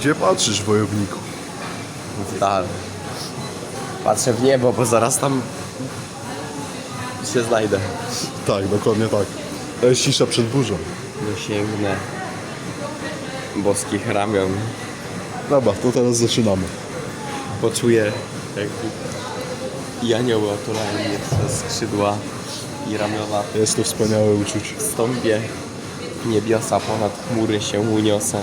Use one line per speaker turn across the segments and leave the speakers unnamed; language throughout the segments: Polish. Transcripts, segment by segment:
Gdzie patrzysz, wojowniku?
W dal. Patrzę w niebo, bo zaraz tam się znajdę.
Tak, dokładnie tak. To jest cisza przed burzą.
Dosięgnę boskich ramion.
Dobra, to teraz zaczynamy.
Poczuję jakby i anioły otulają mnie przez skrzydła i ramiona.
Jest to wspaniałe uczucie.
Wstąpię w niebiosa, ponad chmury się uniosę.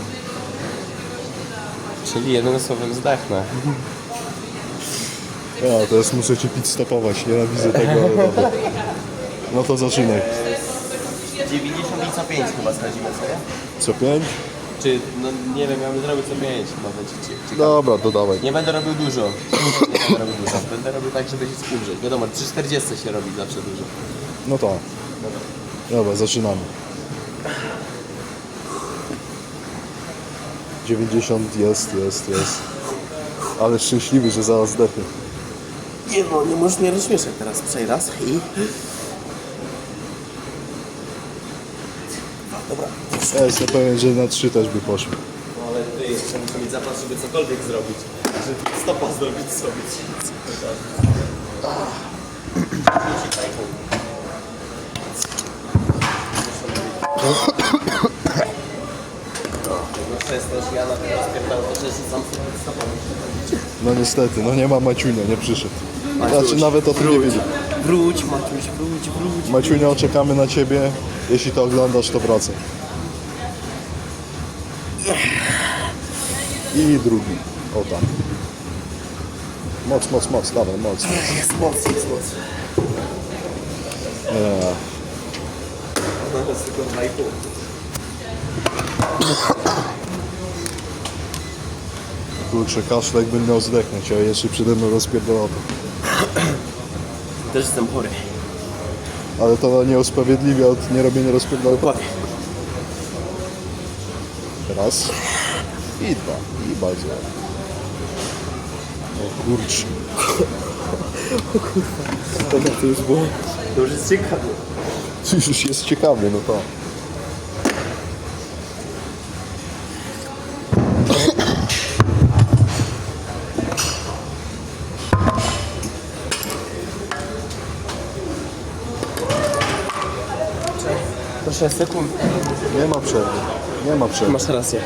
Czyli jednym słowem zdechnę.
Ja teraz muszę cię pit stopować. Nienawidzę tego, ale dobra. No to zaczynaj.
90 i co 5 chyba zdradzimy sobie?
Co pięć?
Czy, no nie wiem, ja bym zrobił co 5 chyba będzie ci- ciekawe.
Dobra, to dawaj.
Nie będę robił dużo. Nie będę robił dużo. Będę robił tak, żeby się umrzeć. Wiadomo, 340 się robi zawsze dużo.
No tak. Dobra, zaczynamy. 90 jest, jest, jest. Ale szczęśliwy, że zaraz zdechnę.
Nie no, nie możesz mnie rozśmieszać teraz. Przej raz i... Dobra.
Ja jestem pewien, że na 3 też by poszło.
No ale ty jeszcze muszę mieć zapas, żeby cokolwiek zrobić. Żeby stopa zrobić sobie. No często, że ja na tym rozpierdolę, to że sam sobie stopa muszę
No niestety, no nie ma Maciunia, nie przyszedł. Znaczy nawet o tym nie wiedział.
Wróć, Maciuś, wróć, wróć.
Maciunio, czekamy na ciebie. Jeśli to oglądasz, to wracaj. I drugi. O tam. Moc, moc, moc, dawaj, moc.
Jest moc, jest moc.
Eee,
To jest tylko 2,5.
Kurczę, kaszle jakbym miał zdechnąć, a jeszcze przede mną rozpierdolony.
Też jestem chory.
Ale to nie usprawiedliwia od nierobienia rozpierdolenia.
Dokładnie.
Raz. I dwa. I bardzo. O kurczę.
Dobra, to już było. To już jest ciekawe.
Już jest ciekawy, no to.
Proszę, sekund.
Nie ma przerwy. Nie ma przerwy.
Masz rację.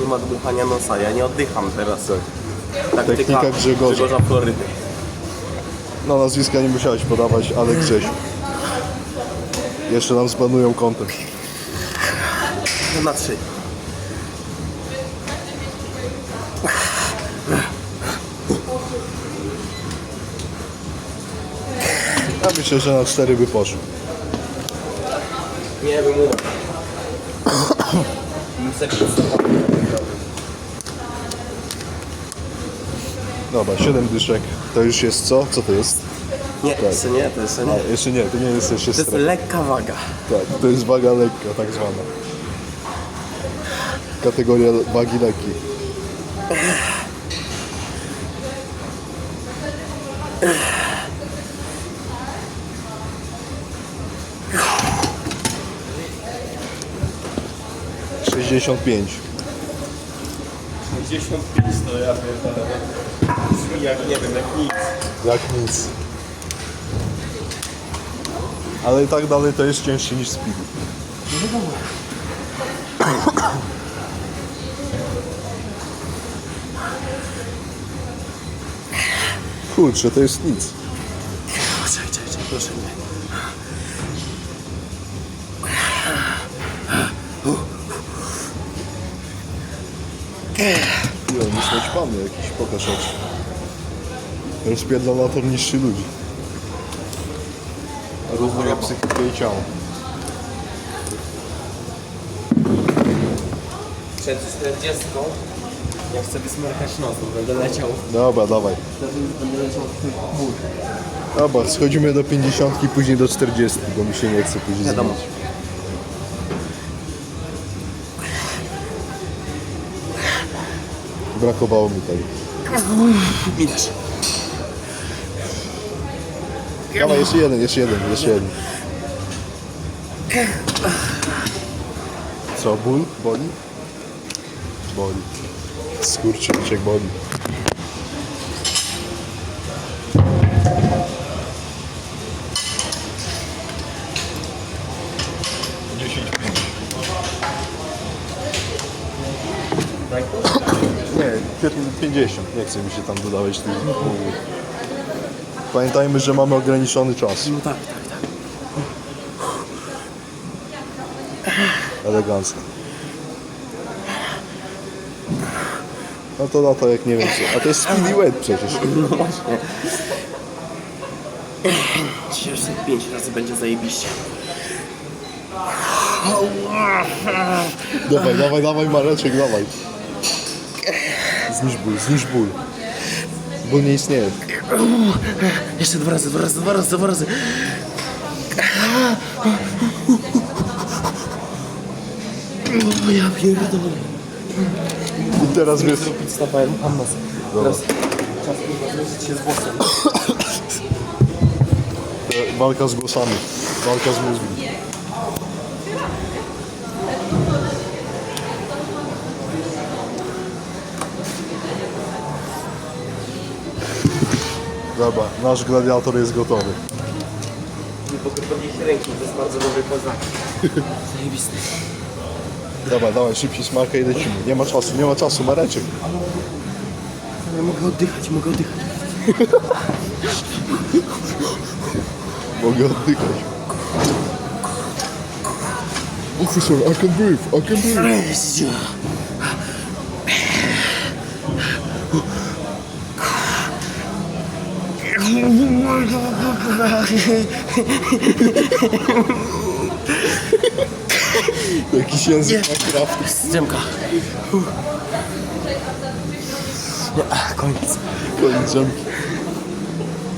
Nie ma dmuchania nosa, ja nie oddycham teraz. Taktyka
Technika Grzegorza.
Grzegorza Florydy.
No nazwiska nie musiałeś podawać, ale Grzesiu. Jeszcze nam zbanują kontent.
No na trzy.
Ja myślę, że na cztery by poszło.
Nie bym umarł. Sekund.
Dobra, siedem dyszek. To już jest co? Co to jest?
Nie, jeszcze nie, to jeszcze nie.
A, jeszcze nie, to nie jest jeszcze
To jest
stref.
lekka waga.
Tak, to jest waga lekka, tak zwana. Kategoria wagi lekkiej. Sześćdziesiąt pięć.
65 to ja pierdolę. Brzmi jak nie wiem, jak nic.
Jak nic. Ale i tak dalej to jest cięższe niż speed. Kurczę, to jest nic.
Czekaj, czekaj, proszę mnie.
I on jest naćpany jakiś, pokaż oczy. Rozpierdolator niższy ludzi. Równia psychikę i ciało.
Przed 40 ja chcę wysmarkać nos, bo będę leciał.
Dobra, dawaj.
Będę leciał w.
Dobra, schodzimy do 50 i później do 40, bo mi się nie chce później
Wiadomo.
zmienić. Brakowało mi tego.
Widać.
Dawaj, jeszcze jeden, jeszcze jeden, jeszcze jeden. Co, ból? Boli? Boli. Skurczyciek boli. Dziesięć pięć. Nie, 50. Nie chce mi się tam dodawać tych punktów. Pamiętajmy, że mamy ograniczony czas.
No tak, tak, tak.
Elegancko. No to na to jak nie wiem co. A to jest speedy wet przecież.
No właśnie. Dzisiaj sobie pięć razy będzie zajebiście.
Dawaj, dawaj, dawaj Mareczek, dawaj. Znisz ból, znisz ból. Ból nie istnieje.
Jeszcze dwa razy, dwa razy, dwa razy, dwa razy. O, ja pierdolę.
I teraz wiesz,
Zrobić stopę, mam nas. Teraz czas zmierzyć się z włosem.
e, walka z głosami. Walka z mózgiem. Dobra, nasz gladiator jest gotowy.
Nie podkopnij się ręki, to jest bardzo dobry poznak. Zajebisty.
Dawaj, dawaj, szybciej smarka i lecimy. Nie ma czasu, nie ma czasu, Mareczek.
Ja mogę oddychać, mogę oddychać.
Mogę oddychać. Officer, I can breathe, I can breathe. Jakiś język Minecraftu.
Strzemka. Ach, koniec.
Koniec drzemki.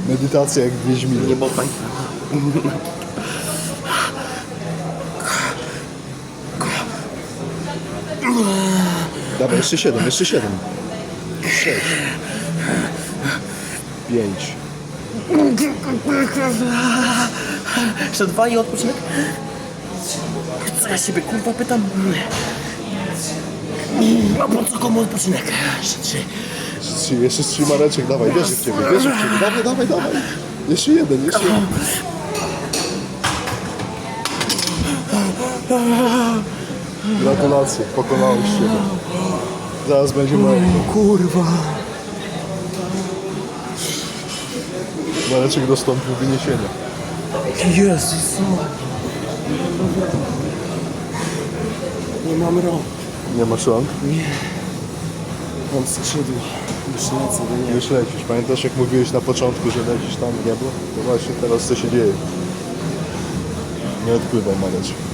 Medytacja jak w Wiedźminie.
Nie botań.
Dawaj, jeszcze siedem, jeszcze siedem. Sześć. Pięć.
Jeszcze dwa i odpoczynek? Co ja siebie kurwa pytam? A po co komu odpoczynek? Jeszcze trzy.
Trzy, jeszcze trzy mareczek, dawaj, wierzę w ciebie, wierzę w ciebie. Dawaj, dawaj, dawaj. Jeszcze jeden, jeszcze jeden. Gratulacje, pokonałeś siebie. Zaraz będzie Mareczek.
Kurwa.
Mareczek dostąpił wyniesienia.
Jezus. Nie mam rąk.
Nie masz rąk?
Mam skrzydła. Już lecę do niego.
Już lecisz. Pamiętasz jak mówiłeś na początku, że lecisz tam w niebo? To właśnie teraz co się dzieje. Nie odpływaj Mareczek.